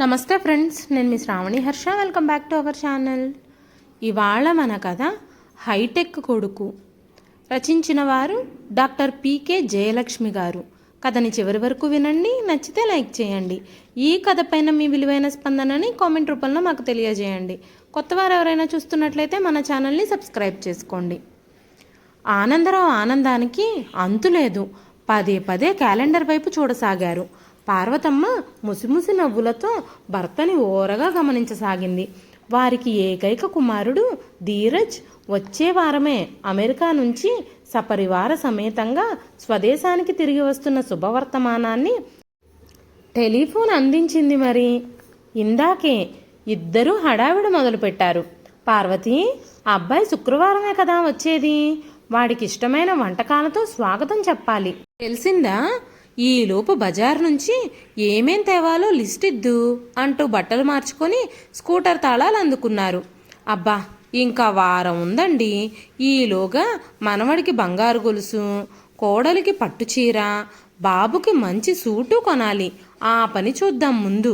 నమస్తే ఫ్రెండ్స్ నేను మీ Sravani Harsha. Welcome back to our channel ఇవాళ మన కథ హైటెక్ కొడుకు. రచించిన వారు డాక్టర్ పీకే జయలక్ష్మి గారు. కథని చివరి వరకు వినండి నచ్చితే లైక్ చేయండి. ఈ కథ పైన మీ విలువైన స్పందనని కామెంట్ రూపంలో మాకు తెలియజేయండి. కొత్తవారు ఎవరైనా చూస్తున్నట్లయితే మన ఛానల్ని సబ్స్క్రైబ్ చేసుకోండి. ఆనందరావు ఆనందానికి అంతులేదు. పదే పదే క్యాలెండర్ వైపు చూడసాగారు. పార్వతమ్మ ముసిముసి నవ్వులతో భర్తని ఓరగా గమనించసాగింది. వారికి ఏకైక కుమారుడు ధీరజ్ వచ్చే వారమే అమెరికా నుంచి సపరివార సమేతంగా స్వదేశానికి తిరిగి వస్తున్న శుభవర్తమానాన్ని టెలిఫోన్ అందించింది మరి. ఇందాకే ఇద్దరూ హడావిడి మొదలుపెట్టారు. పార్వతి ఆ అబ్బాయి శుక్రవారమే కదా వచ్చేది? వాడికి ఇష్టమైన వంటకాలతో స్వాగతం చెప్పాలి. తెలిసిందా? ఈలోపు బజార్ నుంచి ఏమేం తేవాలో లిస్ట్ ఇద్దు అంటూ బట్టలు మార్చుకొని స్కూటర్ తాళాలు అందుకున్నారు. అబ్బా ఇంకా వారం ఉందండి. ఈలోగా మనవడికి బంగారు గొలుసు కోడలికి పట్టు చీర బాబుకి మంచి సూటు కొనాలి. ఆ పని చూద్దాం ముందు.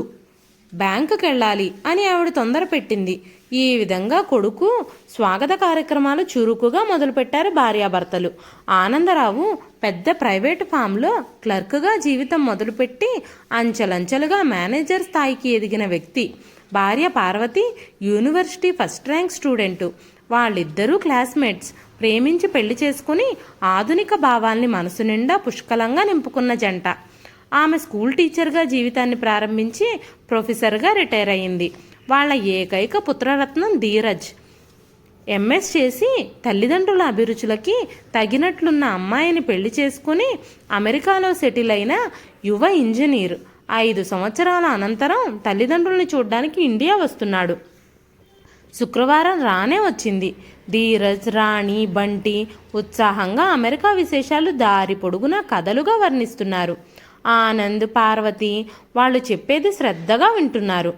బ్యాంకుకి వెళ్ళాలి అని ఆవిడ తొందర పెట్టింది ఈ విధంగా కొడుకు స్వాగత కార్యక్రమాలు చురుకుగా మొదలుపెట్టారు భార్యాభర్తలు. ఆనందరావు పెద్ద ప్రైవేట్ ఫామ్లో క్లర్క్గా జీవితం మొదలుపెట్టి అంచెలంచెలుగా మేనేజర్ స్థాయికి ఎదిగిన వ్యక్తి. భార్య Parvathi university first rank student. వాళ్ళిద్దరూ క్లాస్మేట్స్. ప్రేమించి పెళ్ళి చేసుకుని ఆధునిక భావాల్ని మనసు నిండా పుష్కలంగా నింపుకున్న జంట. ఆమె స్కూల్ టీచర్గా జీవితాన్ని ప్రారంభించి ప్రొఫెసర్గా రిటైర్ అయింది. వాళ్ళ ఏకైక పుత్రరత్నం ధీరజ్. ఎంఎస్ చేసి తల్లిదండ్రుల అభిరుచులకి తగినట్లున్న అమ్మాయిని పెళ్ళి చేసుకుని అమెరికాలో సెటిల్ అయిన యువ ఇంజనీర్. ఐదు సంవత్సరాల అనంతరం తల్లిదండ్రుల్ని చూడ్డానికి ఇండియా వస్తున్నాడు. శుక్రవారం రానే వచ్చింది. ధీరజ్ రాణి బంటి ఉత్సాహంగా అమెరికా విశేషాలు దారి పొడుగునా కథలుగా వర్ణిస్తున్నారు. ఆనంద్ పార్వతి వాళ్ళు చెప్పేది శ్రద్ధగా వింటున్నారు.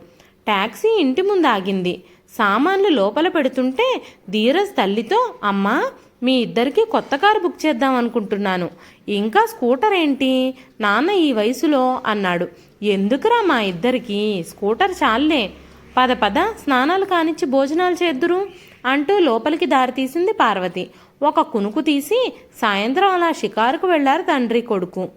ట్యాక్సీ ఇంటి ముందు ఆగింది సామాన్లు లోపల పెడుతుంటే ధీరజ్ తల్లితో అమ్మా మీ ఇద్దరికి కొత్త కారు బుక్ చేద్దాం అనుకుంటున్నాను. ఇంకా స్కూటర్ ఏంటి? నాన్న ఈ వయసులో అన్నాడు. ఎందుకురా మా ఇద్దరికి? స్కూటర్ చాలే పద పద స్నానాలు కానిచ్చి భోజనాలు చేద్దురు అంటూ లోపలికి దారి తీసింది పార్వతి. ఒక కునుకు తీసి సాయంత్రం అలా షికారుకు వెళ్ళారు తండ్రి కొడుకు.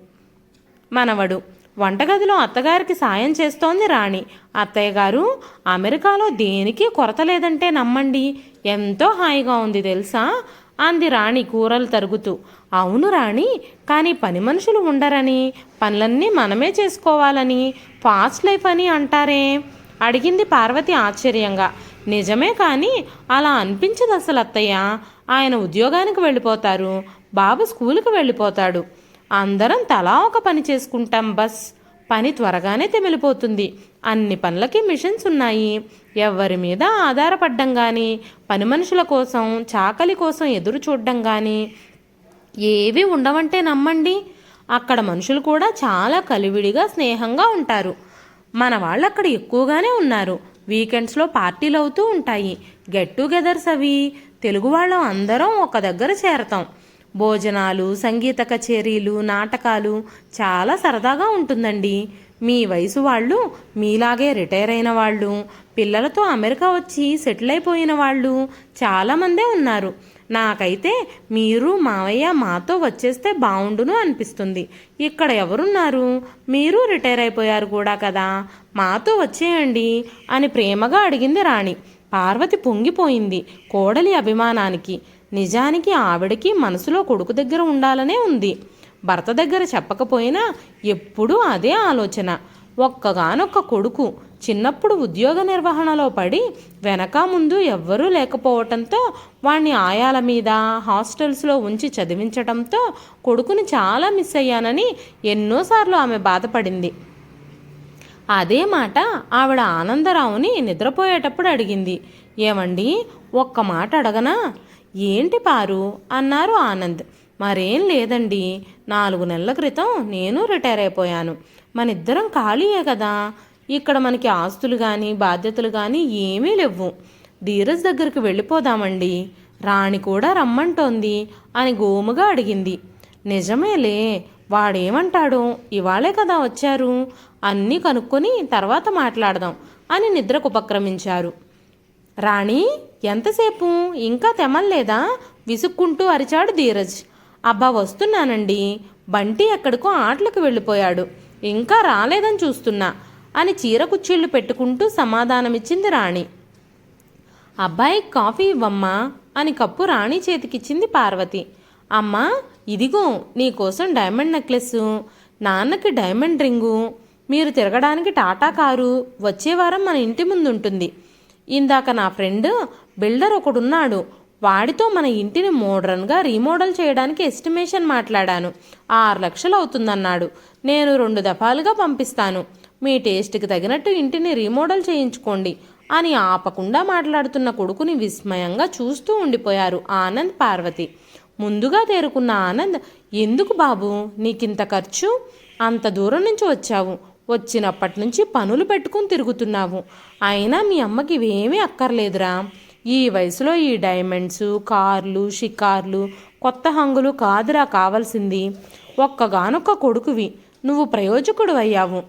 మనవడు. వంటగదిలో అత్తగారికి సాయం చేస్తోంది రాణి. అత్తయ్య గారు అమెరికాలో దేనికి కొరత లేదంటే నమ్మండి. ఎంతో హాయిగా ఉంది తెలుసా? అంది రాణి కూరలు తరుగుతూ. అవును రాణి కానీ పని మనుషులు ఉండరని పనులన్నీ మనమే చేసుకోవాలని ఫాస్ట్ లైఫ్ అని అంటారే? అడిగింది పార్వతి ఆశ్చర్యంగా. నిజమే కానీ అలా అనిపించదు అసలు అత్తయ్య. ఆయన ఉద్యోగానికి వెళ్ళిపోతారు. బాబు స్కూల్కి వెళ్ళిపోతాడు. అందరం తలా ఒక పని చేసుకుంటాం బస్. పని త్వరగానే తెమిలిపోతుంది. అన్ని పనులకి మిషన్స్ ఉన్నాయి. ఎవరి మీద ఆధారపడ్డం కానీ పని మనుషుల కోసం చాకలి కోసం ఎదురు చూడడం కానీ ఏవి ఉండవంటే నమ్మండి. అక్కడ మనుషులు కూడా చాలా కలివిడిగా స్నేహంగా ఉంటారు. మన వాళ్ళు అక్కడ ఎక్కువగానే ఉన్నారు. వీకెండ్స్లో పార్టీలు అవుతూ ఉంటాయి. గెట్ టుగెదర్స్ అవి. తెలుగు వాళ్ళం అందరం ఒక దగ్గర చేరతాం. భోజనాలు సంగీత కచేరీలు నాటకాలు చాలా సరదాగా ఉంటుందండి. మీ వయసు వాళ్ళు మీలాగే రిటైర్ అయిన వాళ్ళు పిల్లలతో అమెరికా వచ్చి సెటిల్ అయిపోయిన వాళ్ళు చాలామందే ఉన్నారు. నాకైతే మీరు మావయ్య మాతో వచ్చేస్తే బాగుండును అనిపిస్తుంది. ఇక్కడ ఎవరున్నారు? మీరు రిటైర్ అయిపోయారు కూడా కదా. మాతో వచ్చేయండి అని ప్రేమగా అడిగింది రాణి. పార్వతి పొంగిపోయింది కోడలి అభిమానానికి. నిజానికి ఆవిడకి మనసులో కొడుకు దగ్గర ఉండాలనే ఉంది. భర్త దగ్గర చెప్పకపోయినా ఎప్పుడూ అదే ఆలోచన. ఒక్కగానొక్క కొడుకు చిన్నప్పుడు ఉద్యోగ నిర్వహణలో పడి వెనక ముందు ఎవ్వరూ లేకపోవటంతో వాణ్ణి ఆయాల మీద హాస్టల్స్లో ఉంచి చదివించటంతో కొడుకుని చాలా మిస్ అయ్యానని ఎన్నోసార్లు ఆమె బాధపడింది. అదే మాట ఆవిడ ఆనందరావుని నిద్రపోయేటప్పుడు అడిగింది. ఏమండి ఒక్క మాట అడగనా? ఏంటి పారు? అన్నారు ఆనంద్. మరేం లేదండి. నాలుగు నెలల క్రితం నేను రిటైర్ అయిపోయాను. మన ఇద్దరం ఖాళీయే కదా. ఇక్కడ మనకి ఆస్తులు కానీ బాధ్యతలు కానీ ఏమీ లేవు. ధీరజ్ దగ్గరికి వెళ్ళిపోదామండి. రాణి కూడా రమ్మంటోంది అని గోముగా అడిగింది. నిజమేలే వాడేమంటాడు? ఇవాళే కదా వచ్చారు. అన్నీ కనుక్కొని తర్వాత మాట్లాడదాం అని నిద్రకు ఉపక్రమించారు. రాణి ఎంతసేపు? ఇంకా తెమల్లేదా? విసుక్కుంటూ అరిచాడు ధీరజ్. అబ్బా వస్తున్నానండి. బంటి ఎక్కడికో ఆటలకు వెళ్ళిపోయాడు. ఇంకా రాలేదని చూస్తున్నా అని చీర కుచ్చిళ్ళు పెట్టుకుంటూ సమాధానమిచ్చింది రాణి. అబ్బాయి కాఫీ ఇవ్వమ్మా అని కప్పు రాణి చేతికిచ్చింది పార్వతి. అమ్మా ఇదిగో నీకోసం డైమండ్ నెక్లెస్ నాన్నకి డైమండ్ రింగు మీరు తిరగడానికి టాటా కారు వచ్చే వారం మన ఇంటి ముందు ఉంటుంది ఇందాక నా ఫ్రెండ్ బిల్డర్ ఒకడున్నాడు. వాడితో మన ఇంటిని మోడ్రన్గా రీమోడల్ చేయడానికి ఎస్టిమేషన్ మాట్లాడాను. ఆరు లక్షలు అవుతుందన్నాడు. నేను రెండు దఫాలుగా పంపిస్తాను. మీ టేస్ట్కి తగినట్టు ఇంటిని రీమోడల్ చేయించుకోండి అని ఆపకుండా మాట్లాడుతున్న కొడుకుని విస్మయంగా చూస్తూ ఉండిపోయారు ఆనంద్ పార్వతి. ముందుగా తేరుకున్న ఆనంద్ ఎందుకు బాబు? నీకింత ఖర్చు? అంత దూరం నుంచి వచ్చావు. వచ్చినప్పటి నుంచి పనులు పెట్టుకుని తిరుగుతున్నావు. అయినా మీ అమ్మకి ఇవేమీ అక్కర్లేదురా. ఈ వయసులో ఈ డైమండ్స్ కార్లు షికార్లు కొత్త హంగులు కాదురా కావాల్సింది. ఒక్కగానొక్క కొడుకువి. నువ్వు ప్రయోజకుడు అయ్యావు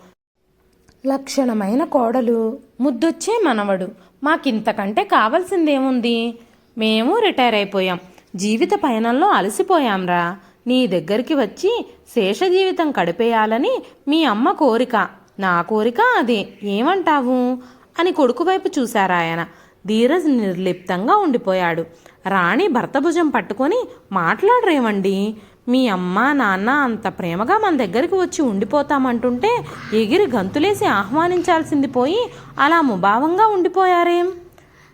లక్షణమైన కోడలు. ముద్దొచ్చే మనవడు. మాకింతకంటే కావాల్సిందేముంది? మేము రిటైర్ అయిపోయాం. జీవిత పయనంలో అలసిపోయాంరా. నీ దగ్గరికి వచ్చి శేష జీవితం గడిపేయాలని మీ అమ్మ కోరిక. నా కోరిక అదే. ఏమంటావు? అని కొడుకు వైపు చూశారాయన ధీరజ్ నిర్లిప్తంగా ఉండిపోయాడు. రాణి భర్త భుజం పట్టుకొని మాట్లాడరేమండి? మీ అమ్మ నాన్న అంత ప్రేమగా మన దగ్గరికి వచ్చి ఉండిపోతామంటుంటే ఎగిరి గంతులేసి ఆహ్వానించాల్సింది పోయి అలా ముభావంగా ఉండిపోయారేం?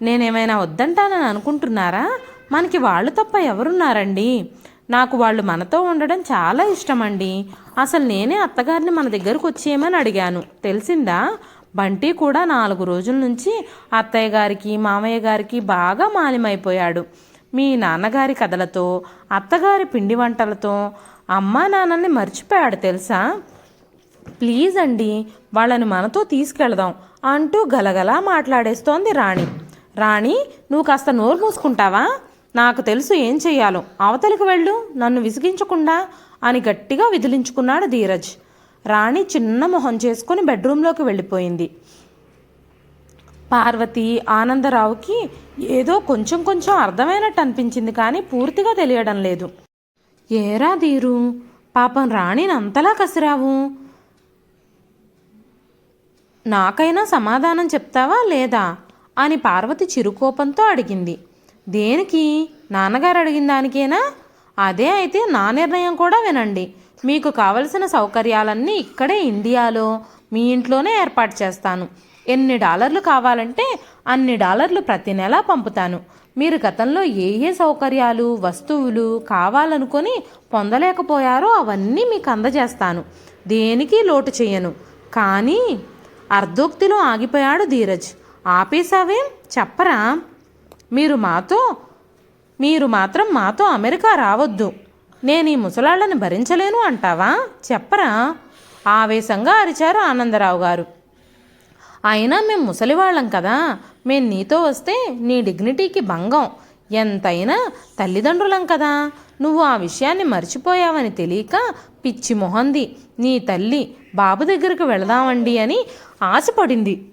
నేనేమైనా వద్దంటానని అనుకుంటున్నారా? మనకి వాళ్ళు తప్ప ఎవరున్నారండి? నాకు వాళ్ళు మనతో ఉండడం చాలా ఇష్టమండి. అసలు నేనే అత్తగారిని మన దగ్గరకు వచ్చేయమని అడిగాను. తెలిసిందా? బంటి కూడా నాలుగు రోజుల నుంచి అత్తయ్య గారికి మామయ్య గారికి బాగా మాలిమైపోయాడు. మీ నాన్నగారి కథలతో అత్తగారి పిండి వంటలతో అమ్మా నాన్నల్ని మర్చిపోయాడు తెలుసా? ప్లీజ్ అండి వాళ్ళని మనతో తీసుకెళదాం అంటూ గలగలా మాట్లాడేస్తోంది రాణి. రాణి నువ్వు కాస్త నోరు మూసుకుంటావా? నాకు తెలుసు ఏం చెయ్యాలో. అవతలికి వెళ్ళు నన్ను విసిగించకుండా అని గట్టిగా విదిలించుకున్నాడు ధీరజ్. రాణి చిన్న మొహం చేసుకుని బెడ్రూమ్లోకి వెళ్ళిపోయింది. పార్వతి ఆనందరావుకి ఏదో కొంచెం కొంచెం అర్థమైనట్టు అనిపించింది కానీ పూర్తిగా తెలియడం లేదు. ఏరా ధీరు పాపం రాణిని అంతలా కసిరావు? నాకైనా సమాధానం చెప్తావా లేదా? అని పార్వతి చిరుకోపంతో అడిగింది. దేనికి? నాన్నగారు అడిగిన దానికేనా? అదే అయితే నా నిర్ణయం కూడా వినండి. మీకు కావలసిన సౌకర్యాలన్నీ ఇక్కడే ఇండియాలో మీ ఇంట్లోనే ఏర్పాటు చేస్తాను. ఎన్ని డాలర్లు కావాలంటే అన్ని డాలర్లు ప్రతి నెల పంపుతాను. మీరు గతంలో ఏ ఏ సౌకర్యాలు వస్తువులు కావాలనుకొని పొందలేకపోయారో అవన్నీ మీకు అందజేస్తాను. దేనికి లోటు చేయను. కానీ అర్ధోక్తిలో ఆగిపోయాడు ధీరజ్. ఆపేశావేం? చెప్పరా? మీరు మాతో మీరు మాత్రం మాతో అమెరికా రావద్దు. నేను ఈ ముసలాళ్ళని భరించలేను అంటావా? చెప్పరా? ఆవేశంగా అరిచారు ఆనందరావు గారు. అయినా మేము ముసలివాళ్ళం కదా. మేం నీతో వస్తే నీ డిగ్నిటీకి భంగం. ఎంతైనా తల్లిదండ్రులం కదా. నువ్వు ఆ విషయాన్ని మర్చిపోయావని తెలియక పిచ్చి మొహంది. నీ తల్లి బాబు దగ్గరికి వెళదామండి అని ఆశపడింది.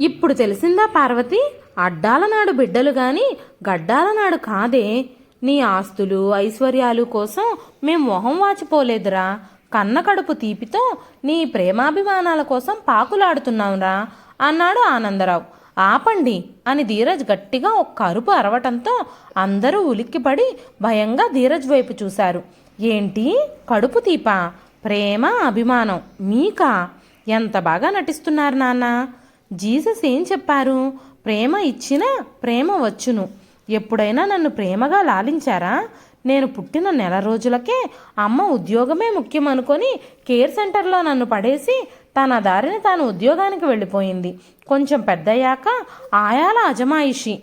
ఇప్పుడు తెలిసిందా పార్వతి? అడ్డాల నాడు బిడ్డలు గాని గడ్డాల నాడు కాదే. నీ ఆస్తులు ఐశ్వర్యాలు కోసం మేం మొహం వాచిపోలేదురా. కన్న కడుపు తీపితో నీ ప్రేమాభిమానాల కోసం పాకులాడుతున్నాంరా అన్నాడు ఆనందరావు. ఆపండి అని ధీరజ్ గట్టిగా ఒక్క అరుపు అరవటంతో అందరూ ఉలిక్కిపడి భయంగా ధీరజ్ వైపు చూశారు. ఏంటి? కడుపు తీప? ప్రేమ అభిమానం మీకా? ఎంత బాగా నటిస్తున్నారు నాన్న? జీసస్ ఏం చెప్పారు? ప్రేమ ఇచ్చినా ప్రేమ వచ్చును. ఎప్పుడైనా నన్ను ప్రేమగా లాలించారా? నేను పుట్టిన నెల రోజులకే అమ్మ ఉద్యోగమే ముఖ్యం అనుకొని కేర్ సెంటర్లో నన్ను పడేసి తన దారిని తాను ఉద్యోగానికి వెళ్ళిపోయింది. కొంచెం పెద్దయ్యాక ఆయాల అజమాయిషి.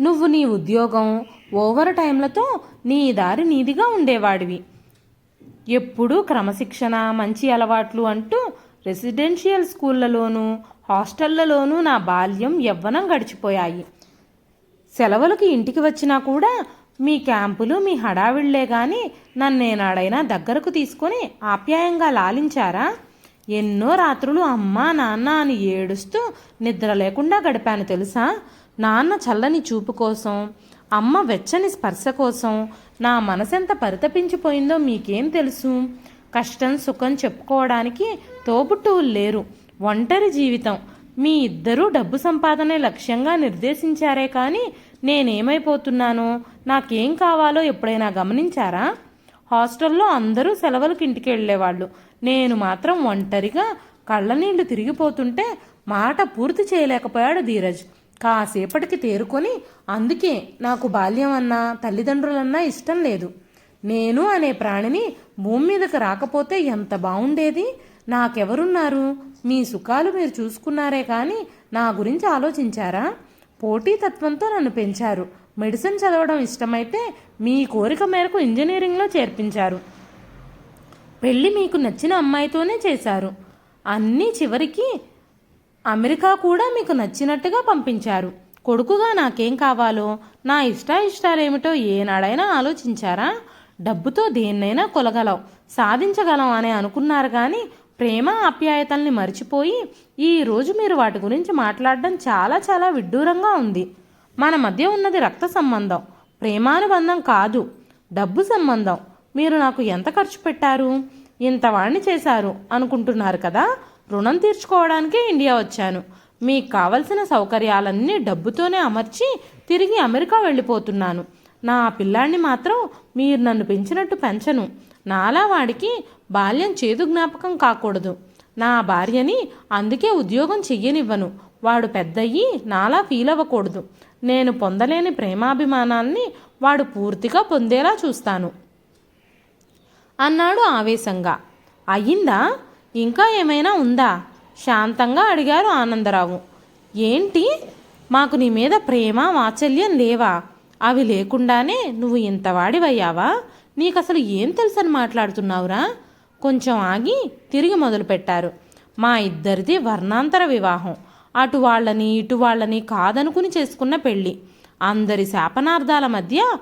నువ్వు నీ ఉద్యోగం ఓవర్ టైంలతో నీ దారి నీదిగా ఉండేవాడివి. ఎప్పుడూ క్రమశిక్షణ మంచి అలవాట్లు అంటూ రెసిడెన్షియల్ స్కూళ్ళలోనూ హాస్టళ్ళలోనూ నా బాల్యం యవ్వనం గడిచిపోయాయి. సెలవులకి ఇంటికి వచ్చినా కూడా మీ క్యాంపులు మీ హడావిళ్ళే కానీ నన్నేనాడైనా దగ్గరకు తీసుకొని ఆప్యాయంగా లాలించారా? ఎన్నో రాత్రులు అమ్మా నాన్న అని ఏడుస్తూ నిద్ర లేకుండా గడిపాను తెలుసా? నాన్న చల్లని చూపు కోసం అమ్మ వెచ్చని స్పర్శ కోసం నా మనసెంత పరితపించిపోయిందో మీకేం తెలుసు? కష్టం సుఖం చెప్పుకోవడానికి తోబుట్టువులు లేరు. ఒంటరి జీవితం. మీ ఇద్దరూ డబ్బు సంపాదనే లక్ష్యంగా నిర్దేశించారే కానీ నేనేమైపోతున్నానో? నాకేం కావాలో ఎప్పుడైనా గమనించారా? హాస్టల్లో అందరూ సెలవులకు ఇంటికి వెళ్ళేవాళ్ళు. నేను మాత్రం ఒంటరిగా కళ్ళనీళ్ళు తిరిగిపోతుంటే మాట పూర్తి చేయలేకపోయాడు ధీరజ్. కాసేపటికి తేరుకొని అందుకే నాకు బాల్యం అన్నా తల్లిదండ్రులన్నా ఇష్టం లేదు. నేను అనే ప్రాణిని భూమి మీదకు రాకపోతే ఎంత బాగుండేది నాకెవరున్నారు? మీ సుఖాలు మీరు చూసుకున్నారే కానీ నా గురించి ఆలోచించారా? పోటీతత్వంతో నన్ను పెంచారు. మెడిసిన్ చదవడం ఇష్టమైతే మీ కోరిక మేరకు ఇంజనీరింగ్లో చేర్పించారు. పెళ్ళి మీకు నచ్చిన అమ్మాయితోనే చేశారు. అన్నీ చివరికి అమెరికా కూడా మీకు నచ్చినట్టుగా పంపించారు. కొడుకుగా నాకేం కావాలో నా ఇష్టాయిష్టాలేమిటో ఏనాడైనా ఆలోచించారా? డబ్బుతో దేన్నైనా కొలగలం సాధించగలం అని అనుకున్నారు కానీ ప్రేమ ఆప్యాయతల్ని మర్చిపోయి ఈ రోజు మీరు వాటి గురించి మాట్లాడడం చాలా చాలా విడ్డూరంగా ఉంది. మన మధ్య ఉన్నది రక్త సంబంధం ప్రేమానుబంధం కాదు డబ్బు సంబంధం. మీరు నాకు ఎంత ఖర్చు పెట్టారు? ఇంత వాణ్ణి చేశారు అనుకుంటున్నారు కదా? రుణం తీర్చుకోవడానికే ఇండియా వచ్చాను. మీకు కావలసిన సౌకర్యాలన్నీ డబ్బుతోనే అమర్చి తిరిగి అమెరికా వెళ్ళిపోతున్నాను. నా పిల్లాన్ని మాత్రం మీరు నన్ను పెంచినట్టు పెంచను. నాలా వాడికి బాల్యం చేదు జ్ఞాపకం కాకూడదు. నా భార్యని అందుకే ఉద్యోగం చెయ్యనివ్వను. వాడు పెద్దయ్యి నాలా ఫీల్ అవ్వకూడదు నేను పొందలేని ప్రేమాభిమానాల్ని వాడు పూర్తిగా పొందేలా చూస్తాను. అన్నాడు ఆవేశంగా. అయ్యిందా? ఇంకా ఏమైనా ఉందా? శాంతంగా అడిగారు ఆనందరావు. ఏంటి? మాకు నీ మీద ప్రేమ వాత్సల్యం లేవా? అవి లేకుండానే నువ్వు ఇంత వాడివయ్యావా నీకు అసలు ఏం తెలుసని మాట్లాడుతున్నావురా? కొంచెం ఆగి తిరిగి మొదలుపెట్టారు. మా ఇద్దరిది వర్ణాంతర వివాహం. అటు వాళ్ళని ఇటు వాళ్ళని కాదనుకుని చేసుకున్న పెళ్ళి. అందరి శాపనార్థాల మధ్య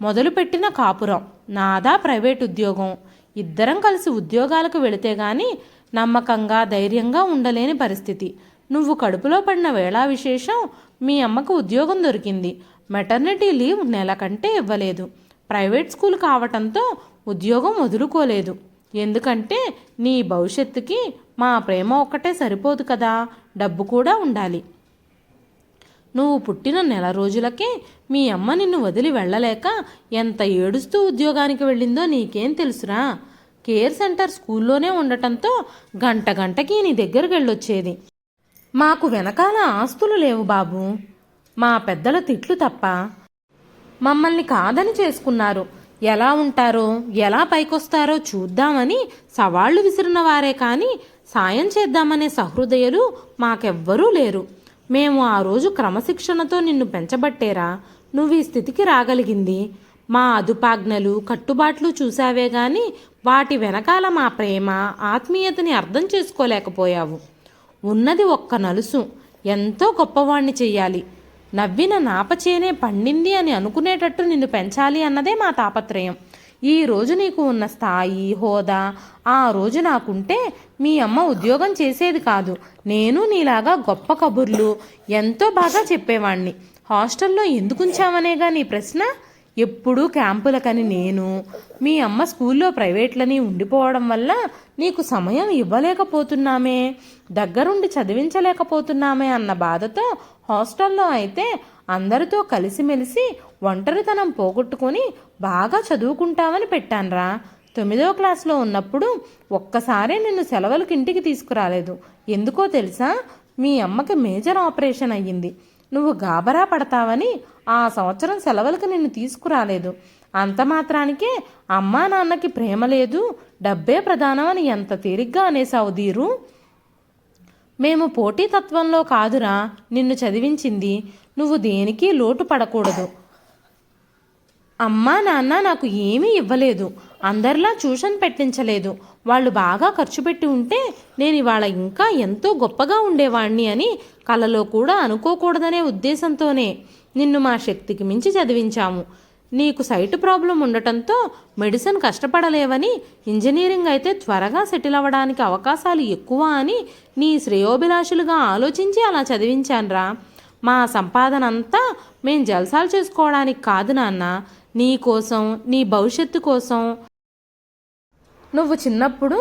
మొదలుపెట్టిన కాపురం. నాదా ప్రైవేట్ ఉద్యోగం. ఇద్దరం కలిసి ఉద్యోగాలకు వెళితే గాని నమ్మకంగా ధైర్యంగా ఉండలేని పరిస్థితి. నువ్వు కడుపులో పడిన వేళా విశేషం మీ అమ్మకు ఉద్యోగం దొరికింది. మెటర్నిటీ లీవ్ నెల కంటే ఇవ్వలేదు. ప్రైవేట్ స్కూల్ కావటంతో ఉద్యోగం వదులుకోలేదు. ఎందుకంటే నీ భవిష్యత్తుకి మా ప్రేమ ఒక్కటే సరిపోదు కదా. డబ్బు కూడా ఉండాలి. నువ్వు పుట్టిన నెల రోజులకే మీ అమ్మ నిన్ను వదిలి వెళ్ళలేక ఎంత ఏడుస్తూ ఉద్యోగానికి వెళ్ళిందో నీకేం తెలుసురా? కేర్ సెంటర్ స్కూల్లోనే ఉండటంతో గంట గంటకి నీ దగ్గరికి వెళ్ళొచ్చేది. మాకు వెనకాల ఆస్తులు లేవు బాబు. మా పెద్దల తిట్లు తప్ప మమ్మల్ని కాదని చేసుకున్నారు. ఎలా ఉంటారో ఎలా పైకొస్తారో చూద్దామని సవాళ్ళు విసిరిన వారే కానీ సాయం చేద్దామనే సహృదయులు మాకెవ్వరూ లేరు. మేము ఆ రోజు క్రమశిక్షణతో నిన్ను పెంచబట్టేరా. నువ్వు ఈ స్థితికి రాగలిగింది. మా అదుపాజ్ఞలు కట్టుబాట్లు చూశావే గాని వాటి వెనకాల మా ప్రేమ ఆత్మీయతని అర్థం చేసుకోలేకపోయావు. ఉన్నది ఒక్క నలుసు. ఎంతో గొప్పవాణ్ణి చెయ్యాలి. నవ్విన నాపచేనే పండింది అని అనుకునేటట్టు నిన్ను పెంచాలి అన్నదే మా తాపత్రయం. ఈ రోజు నీకు ఉన్న స్థాయి హోదా ఆ రోజు నాకుంటే మీ అమ్మ ఉద్యోగం చేసేది కాదు. నేను నీలాగా గొప్ప కబుర్లు ఎంతో బాగా చెప్పేవాణ్ణి. హాస్టల్లో ఎందుకుంచామనేగా నీ ప్రశ్న? ఎప్పుడూ క్యాంపులకని నేను. మీ అమ్మ స్కూల్లో ప్రైవేట్లని ఉండిపోవడం వల్ల నీకు సమయం ఇవ్వలేకపోతున్నామే. దగ్గరుండి చదివించలేకపోతున్నామే అన్న బాధతో హాస్టల్లో అయితే అందరితో కలిసిమెలిసి ఒంటరితనం పోగొట్టుకొని బాగా చదువుకుంటామని పెట్టాన్రా. తొమ్మిదో క్లాస్లో ఉన్నప్పుడు ఒక్కసారే నిన్ను సెలవులకి ఇంటికి తీసుకురాలేదు. ఎందుకో తెలుసా? మీ అమ్మకి మేజర్ ఆపరేషన్ అయ్యింది. నువ్వు గాబరా పడతావని ఆ సంవత్సరం సెలవులకు నిన్ను తీసుకురాలేదు. అంత మాత్రానికే అమ్మా నాన్నకి ప్రేమ లేదు డబ్బే ప్రధానం అని ఎంత తేలిగ్గా అనేసావు దీరు మేము పోటీతత్వంలో కాదురా నిన్ను చదివించింది. నువ్వు దేనికి లోటు పడకూడదు. అమ్మా నాన్న నాకు ఏమీ ఇవ్వలేదు అందరిలా ట్యూషన్ పెట్టించలేదు. వాళ్ళు బాగా ఖర్చు పెట్టి ఉంటే నేను ఇవాళ ఇంకా ఎంతో గొప్పగా ఉండేవాణ్ణి అని కలలో కూడా అనుకోకూడదనే ఉద్దేశంతోనే నిన్ను మా శక్తికి మించి చదివించాము. నీకు సైట్ ప్రాబ్లం ఉండటంతో మెడిసిన్ కష్టపడలేవని ఇంజనీరింగ్ అయితే త్వరగా సెటిల్ అవ్వడానికి అవకాశాలు ఎక్కువ అని నీ శ్రేయోభిలాషులుగా ఆలోచించి అలా చదివించానురా. మా సంపాదన అంతా మేం జల్సాలు చేసుకోవడానికి కాదు నాన్న. నీ కోసం నీ భవిష్యత్తు కోసం. నువ్వు చిన్నప్పుడు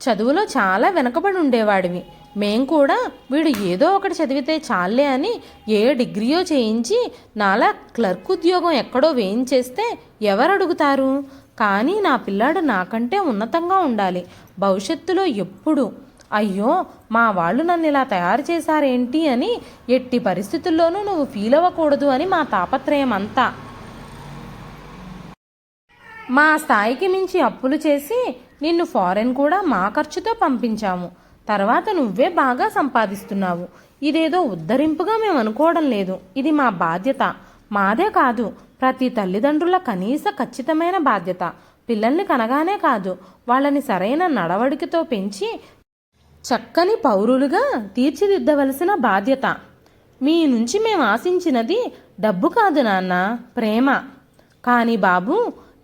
చదువులో చాలా వెనకబడి ఉండేవాడివి. మేం కూడా వీడు ఏదో ఒకటి చదివితే చాలే అని ఏ డిగ్రీయో చేయించి నాలా క్లర్క్ ఉద్యోగం ఎక్కడో వేయించేస్తే ఎవరు అడుగుతారు కానీ నా పిల్లాడు నాకంటే ఉన్నతంగా ఉండాలి. భవిష్యత్తులో ఎప్పుడు? అయ్యో మా వాళ్ళు నన్ను ఇలా తయారు చేశారేంటి అని ఎట్టి పరిస్థితుల్లోనూ నువ్వు ఫీల్ అవ్వకూడదు అని మా తాపత్రయం అంతా మా స్థాయికి మించి అప్పులు చేసి నిన్ను ఫారెన్ కూడా మా ఖర్చుతో పంపించాము. తర్వాత నువ్వే బాగా సంపాదిస్తున్నావు. ఇదేదో ఉద్ధరింపుగా మేము అనుకోవడం లేదు. ఇది మా బాధ్యత. మాదే కాదు ప్రతి తల్లిదండ్రుల కనీస ఖచ్చితమైన బాధ్యత. పిల్లల్ని కనగానే కాదు వాళ్ళని సరైన నడవడికతో పెంచి చక్కని పౌరులుగా తీర్చిదిద్దవలసిన బాధ్యత. మీ నుంచి మేము ఆశించినది డబ్బు కాదు నాన్న ప్రేమ. కానీ బాబు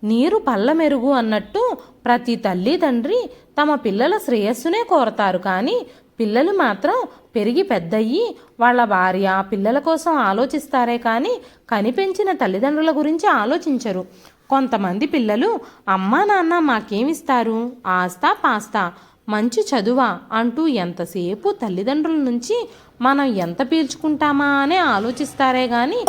నీరు పల్ల మెరుగు అన్నట్టు ప్రతి తల్లి తండ్రి తమ పిల్లల శ్రేయస్సునే కోరతారు కానీ పిల్లలు మాత్రం పెరిగి పెద్దయ్యి వాళ్ళ భార్య పిల్లల కోసం ఆలోచిస్తారే కానీ కనిపించిన తల్లిదండ్రుల గురించి ఆలోచించరు. కొంతమంది పిల్లలు అమ్మా నాన్న మాకేమిస్తారు? ఆస్తా పాస్తా. మంచి చదువా? అంటూ ఎంతసేపు తల్లిదండ్రుల నుంచి మనం ఎంత పీల్చుకుంటామా? అనే ఆలోచిస్తారే కానీ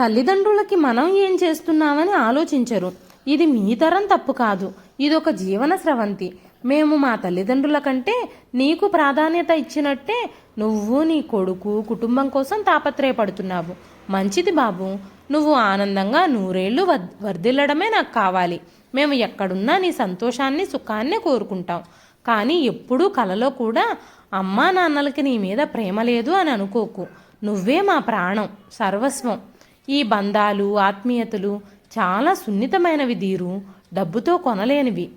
తల్లిదండ్రులకి మనం ఏం చేస్తున్నామని ఆలోచించరు. ఇది మీ తరం తప్పు కాదు. ఇదొక జీవన స్రవంతి. మేము మా తల్లిదండ్రుల కంటే నీకు ప్రాధాన్యత ఇచ్చినట్టే నువ్వు నీ కొడుకు కుటుంబం కోసం తాపత్రయపడుతున్నావు. మంచిది బాబు నువ్వు ఆనందంగా నూరేళ్ళు వద్ వర్ధిల్లడమే నాకు కావాలి. మేము ఎక్కడున్నా నీ సంతోషాన్ని సుఖాన్ని కోరుకుంటాం. కానీ ఎప్పుడూ కలలో కూడా అమ్మా నాన్నలకి నీ మీద ప్రేమ లేదు అని అనుకోకు. నువ్వే మా ప్రాణం సర్వస్వం. ఈ బంధాలు ఆత్మీయతలు చాలా సున్నితమైనవి దీరు. డబ్బుతో కొనలేనివి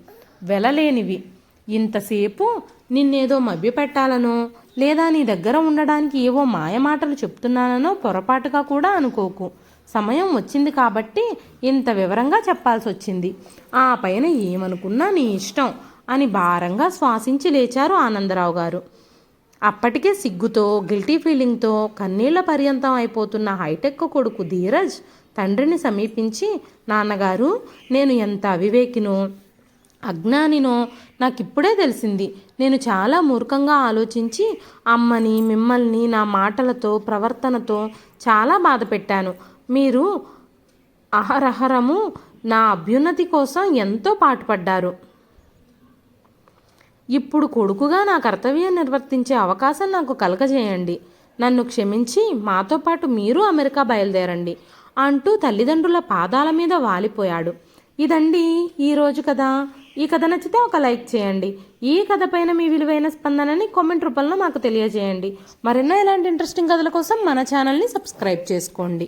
వెలలేనివి. ఇంతసేపు నిన్నేదో మభ్యపెట్టాలనో లేదా నీ దగ్గర ఉండడానికి ఏవో మాయమాటలు చెప్తున్నాననో పొరపాటుగా కూడా అనుకోకు. సమయం వచ్చింది కాబట్టి ఇంత వివరంగా చెప్పాల్సి వచ్చింది ఆ పైన ఏమనుకున్నా నీ ఇష్టం అని భారంగా శ్వాసించి లేచారు ఆనందరావు గారు. అప్పటికే సిగ్గుతో గిల్టీ ఫీలింగ్తో కన్నీళ్ళ పర్యంతం అయిపోతున్న హైటెక్ కొడుకు ధీరజ్ తండ్రిని సమీపించి నాన్నగారు నేను ఎంత అవివేకినో అజ్ఞానినో నాకు ఇప్పుడే తెలిసింది. నేను చాలా మూర్ఖంగా ఆలోచించి అమ్మని మిమ్మల్ని నా మాటలతో ప్రవర్తనతో చాలా బాధ పెట్టాను. మీరు అహరహరము నా అభ్యున్నతి కోసం ఎంతో పాటుపడ్డారు. ఇప్పుడు కొడుకుగా నా కర్తవ్యం నిర్వర్తించే అవకాశం నాకు కలగజేయండి. నన్ను క్షమించి మాతో పాటు మీరు అమెరికా బయలుదేరండి అంటూ తల్లిదండ్రుల పాదాల మీద వాలిపోయాడు. ఇదండి ఈరోజు కదా? ఈ కథ నచ్చితే ఒక లైక్ చేయండి. ఈ కథ పైన మీ విలువైన స్పందనని కామెంట్ రూపంలో మాకు తెలియజేయండి. మరెన్నో ఇలాంటి ఇంట్రెస్టింగ్ కథల కోసం మన ఛానల్ని సబ్స్క్రైబ్ చేసుకోండి.